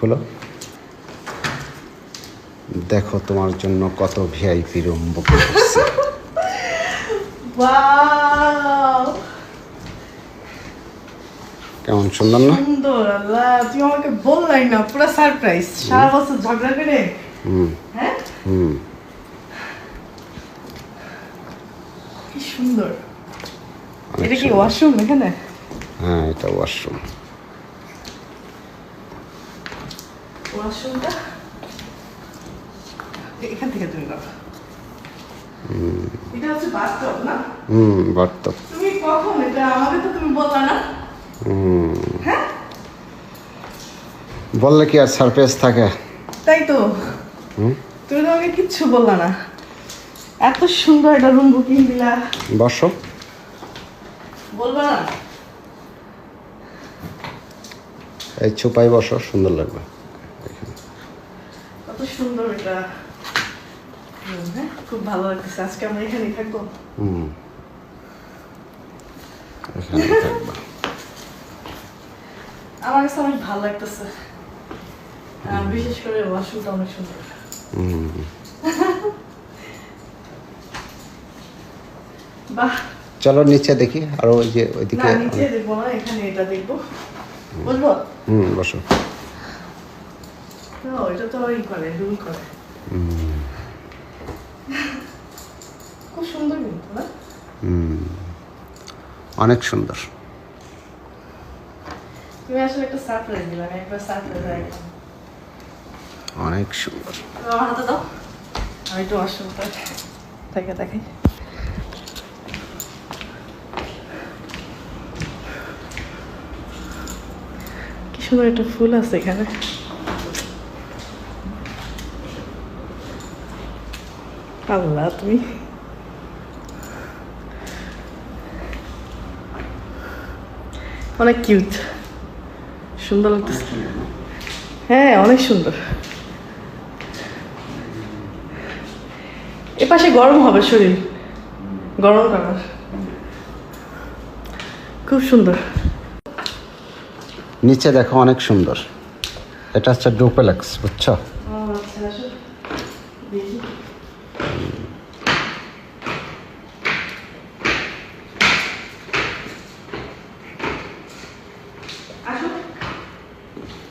খোলো। দেখো তোমার জন্য কত ভিআইপি রুম বুক করছি কেমন সুন্দর না? সুন্দর আল্লাহ তুমি আমাকে বললাই না পুরো সারপ্রাইজ সারা বছর ঝগড়া করে? হুম। হ্যাঁ? হুম। কি সুন্দর। এটা কি ওয়াশরুম এখানে? হ্যাঁ এটা ওয়াশরুম ওয়াশরুমটা? এখান থেকে তুমি এটা হচ্ছে বাথটব না? হুম বার্তব তুমি কখন? এটা আমাকে তো তুমি বললা না। হুম। হ্যাঁ? বললে কি আর সারপ্রাইজ থাকে? তাই তো। তুমি তো আমাকে কিচ্ছু বললা না। এত সুন্দর একটা রুম বুকিং দিলা। বসো। বলবা না? এই ছুপাই বসো সুন্দর লাগবে। খুব ভালো লাগতেছে। আজকে আমরা এখানেই থাকব। হুম। আমার কাছে অনেক ভালো লাগতেছে। বিশেষ করে ওয়াশরুমটা অনেক সুন্দর। বাহ। চলো নিচে দেখি। আর ওই যে না ওইদিকে নিচে দেখব না এখানে এটা দেখব। বুঝব হুম বসো। ও এটা তো ই করে রুল করে। খুব সুন্দর কিন্তু না? অনেক সুন্দর। তুমি আসলে একটা সারপ্রাইজ দিলে আমি একবার সারপ্রাইজ একদম অনেক সুন্দর। আমার হাতে দাও। আমি একটু কি সুন্দর একটা ফুল আছে এখানে। আল্লাহ তুমি অনেক কিউট সুন্দর লাগতেছে। হ্যাঁ অনেক সুন্দর। এ পাশে গরম হবে শরীর। গরম কালার। খুব সুন্দর। নিচে দেখো অনেক সুন্দর। এটা হচ্ছে ডুপ্লেক্স বুঝছ?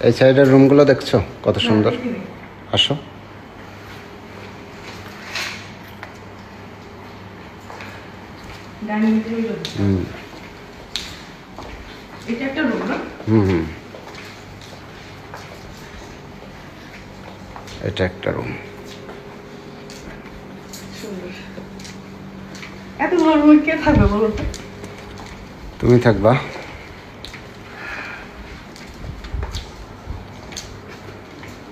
এই সাইডের রুমগুলো দেখছ? কত সুন্দর। আসো। হুম। এটা একটা রুম না? হুম হুম। এটা একটা রুম। কে থাকবে বলো তুমি থাকবা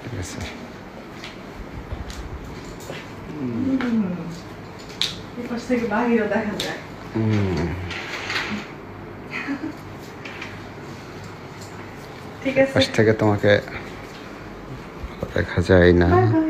ঠিক আছে এই পাশ থেকে বাহিরে দেখা যায় হুম, ঠিক আছে পাশ থেকে তোমাকে দেখা যায় না Bye bye.